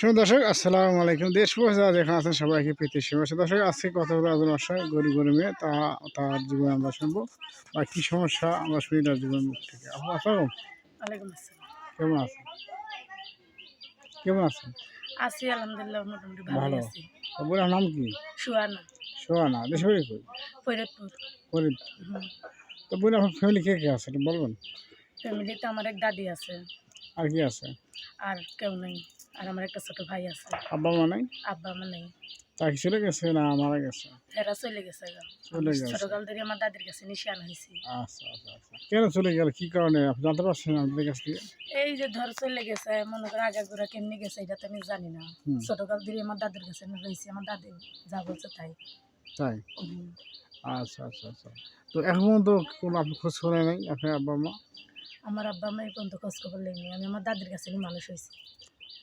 শুনুন দর্শক আসসালামু আলাইকুম। দেশ বসে যেখানে আছেন সবাইকে প্রীতি শুভেচ্ছা। দর্শক আজকে কথা বলে আজকে বাসায় গরিব গরিব মেয়ে। তা তার জীবনে আমরা শুনব বা কী সমস্যা আমরা শুনি তার জীবন মুখ থেকে। আসসালাম কেমন আছেন? কেমন আছেন? আছি আলহামদুলিল্লাহ মোটামুটি ভালো। আছি। তো নাম কি? সুয়ানা। সোহানা দেশ বাড়ি কই? ফরিদপুর। ফরিদ তো বলে আপনার ফ্যামিলি কে কে আছে বলবেন? ফ্যামিলিতে আমার এক দাদি আছে। আর কি আছে? আর কেউ নেই। আর আমার একটা ছোট ভাই আছে। আব্বা মা নাই? আব্বা আমার নেই। তা কি চলে গেছে না মারা গেছে? এরা চলে গেছে চলে গেছে। ছোটকাল থেকে আমার দাদির কাছে নিশান হয়েছি। আচ্ছা আচ্ছা আচ্ছা। কেন চলে গেল? কি কারণে? আপনি জানতে পারছেন আপনাদের কাছ থেকে? এই যে ধর চলে গেছে মনে করো আগা ঘোরা কেমনি গেছে এটা তো আমি জানি না। ছোটকাল থেকে আমার দাদির কাছে আমি রয়েছি আমার দাদি যা বলছে তাই। তাই? আচ্ছা আচ্ছা আচ্ছা। তো এখন পর্যন্ত কোনো আপনি খোঁজ করে নাই আপনার আব্বা মা আমার আব্বা আমি এই পর্যন্ত খোঁজ খবর লেগনি আমি আমার দাদির কাছে মানুষ হয়েছি।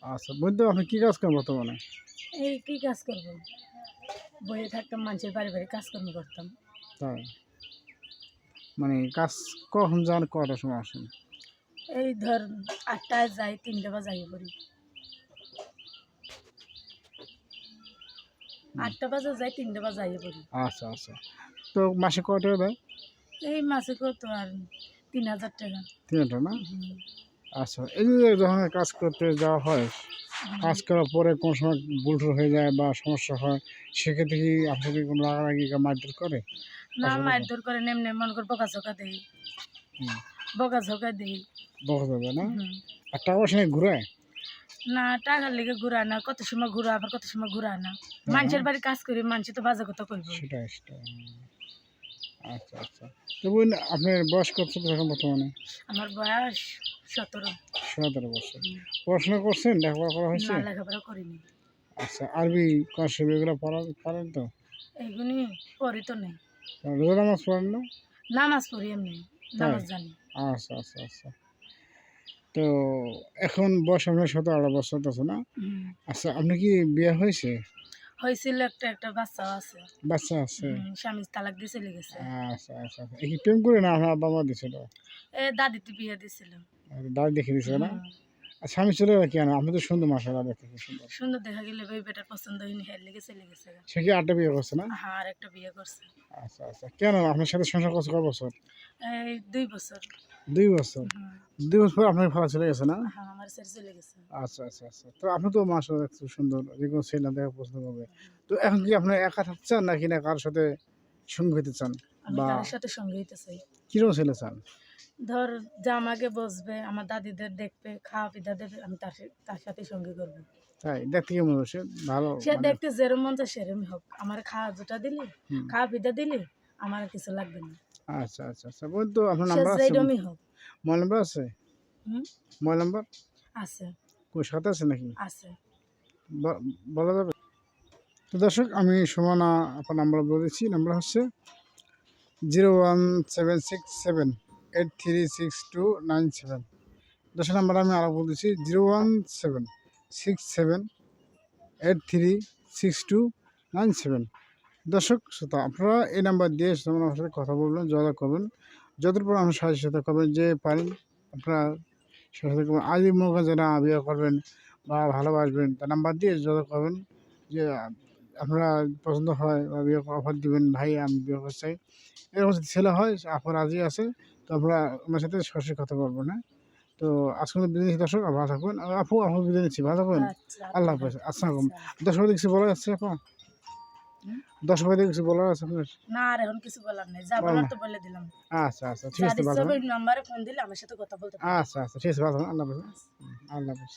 আচ্ছা বলতে আপনি কী কাজ করেন বর্তমানে? এই কি কাজ করব? বইয়ে থাকতাম মানুষের বাড়ি বাড়ি কাজকর্ম করতাম। তাই? মানে কাজ কখন যান কটার সময় আসেন? এই ধর আটটায় যাই তিনটে বা যাই পড়ি আটটা বাজে যাই তিনটে বা যাই পড়ি আচ্ছা আচ্ছা। তো মাসে টাকা দেয়? এই মাসে কত আর তিন হাজার টাকা। তিন হাজার না। আচ্ছা এই যে যখন কাজ করতে যাওয়া হয় কাজ করার পরে কোন সময় ভুল হয়ে যায় বা সমস্যা হয় সেক্ষেত্রে কি আপনাকে কোনো রাগারাগি মারধর করে? না মারধর করে নেমনে মন করে বকা ঝোকা দেই। বকা ঝোকা দেই। বকা যাবে না। আর টাকা পয়সা ঘুরায়? না টাকার লেগে ঘুরা না কত সময় ঘুরা আবার কত সময় ঘুরা না? মানুষের বাড়ি কাজ করি মানুষ তো বাজে কথা কইব। সেটাই সেটাই। আচ্ছা আচ্ছা। তো বোন আপনার বয়স কত এখন বর্তমানে? আমার বয়স সতেরো। সতেরো বছর। পড়াশোনা করছেন লেখাপড়া করা হয়েছে? লেখাপড়া করিনি। আচ্ছা আরবি কনসেপ্ট এগুলো পড়া পারেন তো? এইগুলি পড়ি তো নেই। রোজা নামাজ পড়েন না? নামাজ পড়ি এমনি নামাজ জানি। আচ্ছা আচ্ছা আচ্ছা। তো এখন বয়স আপনার সতেরো আঠারো বছর আছে না? আচ্ছা আপনি কি বিয়ে হয়েছে? হয়েছিল একটা একটা বাচ্চাও আছে। বাচ্চা আছে? স্বামী তালাক দিয়ে চলে গেছে। আচ্ছা আচ্ছা আচ্ছা। এই প্রেম করে না আপনার বাবা দিয়েছিল এ দাদিতে বিয়ে দিছিল। দাঁড় দেখে দিয়েছিল না? আর স্বামী চলে গেল কেন আপনি তো সুন্দর মাসালা দেখতে সুন্দর। সুন্দর দেখা গেলে ওই বেটার পছন্দ হয়নি হের লেগে চলে গেছে। সে কি আটটা বিয়ে করছে না? হ্যাঁ আর একটা বিয়ে করছে। আচ্ছা আচ্ছা। কেন? আপনার সাথে সংসার করছে কয় বছর? এই দুই বছর। দুই বছর। দুই বছর আপনার ভালো চলে গেছে না? হ্যাঁ আচ্ছা আচ্ছা আচ্ছা। তো আপনি তো মাসা দেখতে সুন্দর যে কোনো ছেলে দেখা পছন্দ করবে। তো এখন কি আপনি একা থাকতে চান নাকি না কারোর সাথে সঙ্গী হতে চান? বা সাথে সঙ্গে হইতে চাই। কীরকম ছেলে চান? ধর যে আমাকে বসবে আমার দাদিদের দেখবে খাওয়া পিতা দেবে আমি তার সা- তার সাথে সঙ্গে করব। তাই? দেখতে কেমন হচ্ছে ভালো সে মানে- দেখতে যেরম মন চায় সেরমই হোক। আমার খাওয়া জুটা দিলি খাওয়া পিতা দিলি আমার কিছু লাগবে না। আচ্ছা আচ্ছা আচ্ছা। বলুন তো আপনার নাম্বার আছে মোবাইল নাম্বার আছে? হুম? মোবাইল নাম্বার আছে। কোন সাথে আছে নাকি? আছে। বলা যাবে? তো দর্শক আমি সুমনা আপনার নাম্বার বলে দিচ্ছি। নাম্বার হচ্ছে zero one seven six seven eight three six two nine seven দর্শক নাম্বার আমি আরও বলে দিচ্ছি zero one seven six seven eight three six two nine seven দর্শক শ্রোতা আপনারা এই নাম্বার দিয়ে যেমন আমার সাথে কথা বলবেন যোগাযোগ করবেন যতটুকু আমার সাথে সাথে করবেন যে পারেন আপনারা সাথে করবেন। আজই মনে করেন যে না বিয়ে করবেন বা ভালোবাসবেন তার নাম্বার দিয়ে যোগাযোগ করবেন যে আপনারা পছন্দ হয় বা বিয়ে অফার দিবেন ভাই আমি বিয়ে করতে চাই। এরকম যদি ছেলে হয় আপু রাজি আছে তো আপনারা আমার সাথে সরাসরি কথা বলব না তো আজকে বিদায় নিচ্ছি দর্শক ভালো থাকবেন। আপু আপু বিদায় নিচ্ছি ভালো থাকবেন। আচ্ছা আল্লাহ হাফেজ আসসালাম আচ্ছা। দর্শক ভাই কিছু বলার আছে আপা। দর্শক ভাই কিছু বলার আছে আপনার? না আর এখন কিছু বলার নেই। যা বলার তো বলে দিলাম। আচ্ছা আচ্ছা ঠিক আছে নাম্বারে ফোন দিলে আমার সাথে কথা বলতে আচ্ছা আচ্ছা ঠিক আছে আল্লাহ হাফেজ। আল্লাহ হাফেজ।